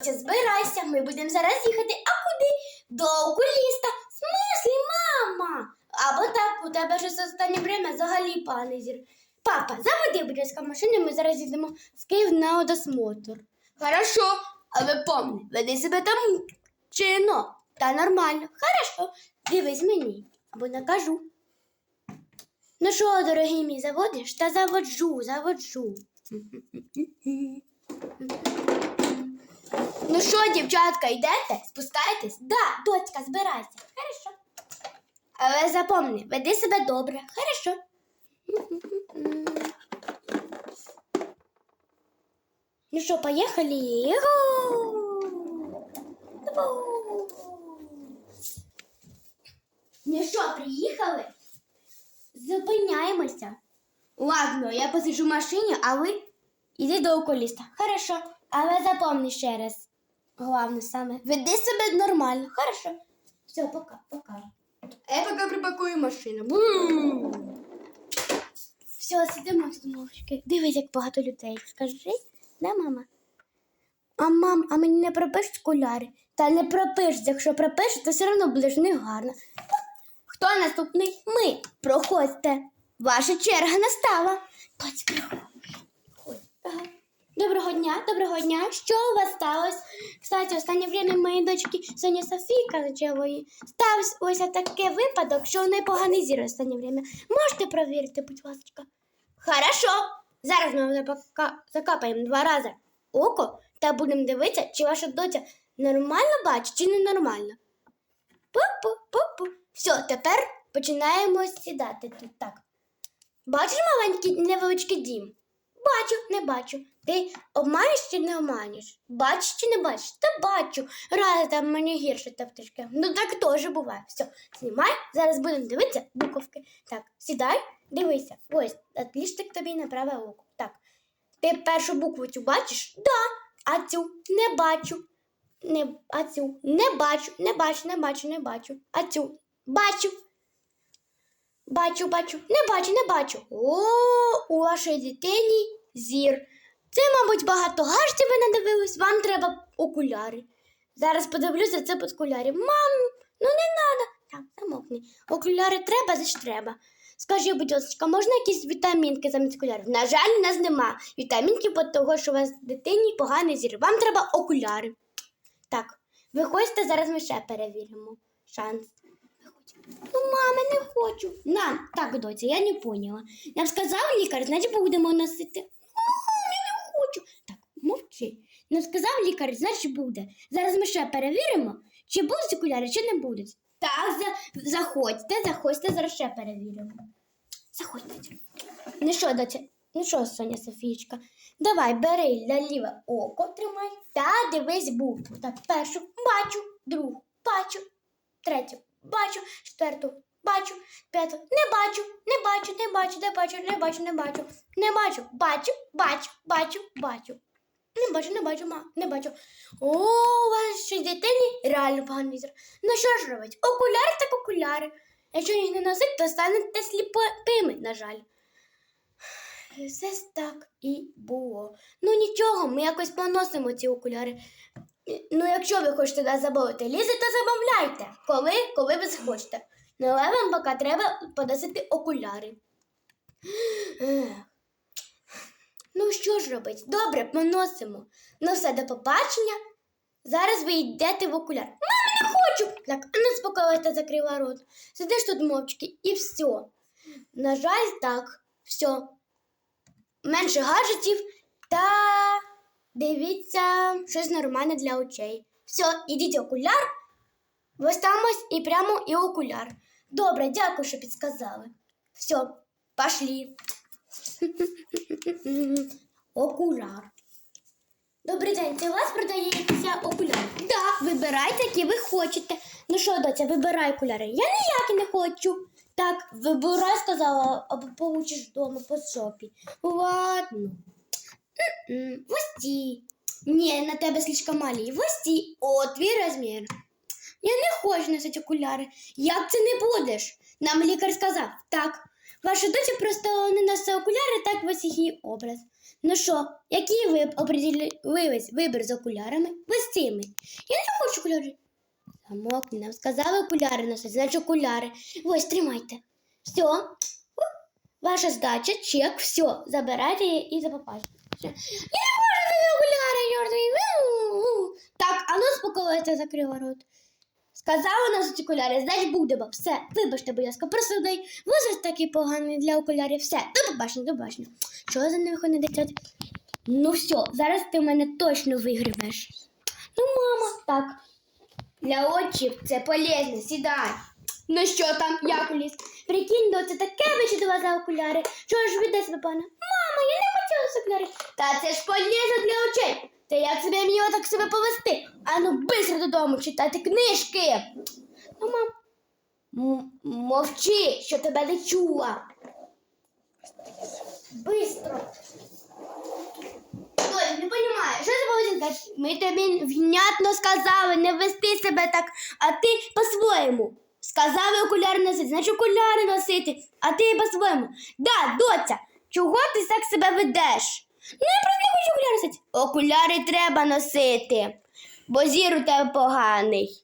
Збирайся, ми будемо зараз їхати. А куди? До окуліста. В смислі, мама? Або так, у тебе ж останнє время взагалі пане. Папа, заведи, будь ласка, машину, ми зараз їдемо в Київ на одосмотр. Хорошо, але помни, веди себе там чинно. Та нормально. Хорошо, дивись мені, або накажу. Ну що, дорогий мій, заводиш? Та заводжу, заводжу. Ну що, дівчатка, йдете? Спускаєтесь? Да, дочка, збирайся. Хорошо. Але запомни, веди себе добре. Хорошо. Ну що, поїхали? Ну що, приїхали? Зупиняємося. Ладно, я посиджу в машині, а ви йди до окуліста. Хорошо. Але запомни ще раз. Головне саме. Веди себе нормально. Хорошо. Все, пока, пока. Я поки припакую машину. Все, сидимо тут мовчки. Дивись, як багато людей. Скажи, да, мама? А мам, а мені не пропишуть окуляри? Та не пропишуть, якщо пропишуть, то все одно будеш негарно. Хто наступний? Ми. Проходьте. Ваша черга настала. Приходь. Ага. Доброго дня, доброго дня. Що у вас сталося? Кстати, останнє время моїй дочки Соня Софійка Личевої стався ось такий випадок, що у неї поганий зір останнє время. Можете провірити, будь ласка. Хорошо. Зараз ми закапаємо два рази око та будемо дивитися, чи ваша доця нормально бачить, чи ненормально. Пу-пу-пу-пу. Все, тепер починаємо сідати тут так. Бачиш маленький невеличкий дім? Бачу, не бачу. Ти обманюєш чи не обманюєш? Бачиш чи не бачиш? Та бачу. Раз там мені гірше та птичка. Ну так теж буває. Все, знімай, зараз будемо дивитися буковки. Так, сідай, дивися. Ось, отліштик тобі на праве око. Так. Ти першу букву цю бачиш? Да. А цю не бачу. Не, а цю не бачу, не бачу, не бачу, не бачу. А цю бачу. Бачу, бачу, не бачу, не бачу. О, у вашій дитині зір. Це, мабуть, багато гаджетів ви надивились, вам треба окуляри. Зараз подивлюся це під окулярі. Мам, ну не треба. Так, замовкни. Окуляри треба, значить треба. Скажи, будь ласка, можна якісь вітамінки замість окулярів? На жаль, у нас нема. Вітамінки, бо того, що у вас дитині поганий зір. Вам треба окуляри. Так, виходьте, зараз ми ще перевіримо. Шанс. Ну, мама, не хочу. На, так, доця, я не поняла. Нам сказав лікар, значить будемо носити. Мама, я не хочу. Так, мовчи. Нам сказав лікар, значить буде. Зараз ми ще перевіримо, чи будуть окуляри, чи не будуть. Так, за... заходьте, заходьте, зараз ще перевіримо. Заходьте. Ну що, доця? Ну що, Соня Софієчка? Давай, бери на ліве око, тримай та дивись букву. Так, першу бачу, другу бачу, третю бачу, четверту. Бачу, п'яту. Не бачу, не бачу, не бачу, не бачу, не бачу, не бачу, не бачу, бачу, бачу, бачу, бачу. Не бачу, не бачу, ма, не бачу. О, у вашій дитині? Реально поганий зір. Ну що ж робить? Окуляри так окуляри. Якщо їх не носить, то станете сліпими, на жаль. Все так і було. Ну нічого, ми якось поносимо ці окуляри. Ну, якщо ви хочете нас замовити лізи, то замовляйте. Коли, коли ви захочете. Ну, але вам поки треба поносити окуляри. Ну, що ж робить? Добре, поносимо. Ну, все, до побачення. Зараз ви йдете в окуляр. Мама, не хочу! Так, а ну та закрила рот. Сидиш тут мовчки і все. На жаль, так, все. Менше гаджетів та дивіться щось нормальне для очей. Все, ідіть окуляр. Ось там і прямо і окуляр. Добре, дякую, що підсказали. Все, пошли. Окуляр. Добрий день, це у вас продається окуляр? Да, вибирайте, які ви хочете. Ну що, доця, вибирай окуляри. Я ніякі не хочу. Так, вибирай, сказала, або получиш вдома по шопі. Ладно. М-м, Ні, на тебе слишком малі. Ось ті. О, твій розмір. Я не хочу носити окуляри. Як це не будеш? Нам лікар сказав. Так. Ваша доця просто не носить окуляри, так ось її образ. Ну що, який ви определились вибір з окулярами? Ось цими. Я не хочу окуляри. Замок нам сказали окуляри носити, значить окуляри. Ось, тримайте. Все. Ваша здача, чек, все. Забирайте і запапайте. Я не можу ці окуляри. Так, а ну спокойте, закрила рот. Сказала носити окуляри, значить будемо. Все, вибачте, будь ласка, дай возраст такий поганий для окулярів. Все, до побачення, до побачення. Чого за ними ходить дитят? Ну все, зараз ти в мене точно вигрібеш. Ну, мама, так. Для очів це полезно, сідай. Ну що там, як ліс? Прикинь, до це таке вичудила за окуляри. Чого ж ви себе окуляри. Та це ж полезно для очей. Та як себе мені так себе повести? Ану, бистро додому читати книжки. Ну, мам, м- мовчи, що тебе не чула. Бистро. Не понимаю, що це поведінка? Ми тобі внятно сказали не вести себе так, а ти по-своєму. Сказали окуляри носити, значить окуляри носити, а ти по-своєму. Да, доця, чого ти так себе ведеш? Ну, я просто не хочу окуляри носити. Окуляри треба носити, бо зір у тебе поганий.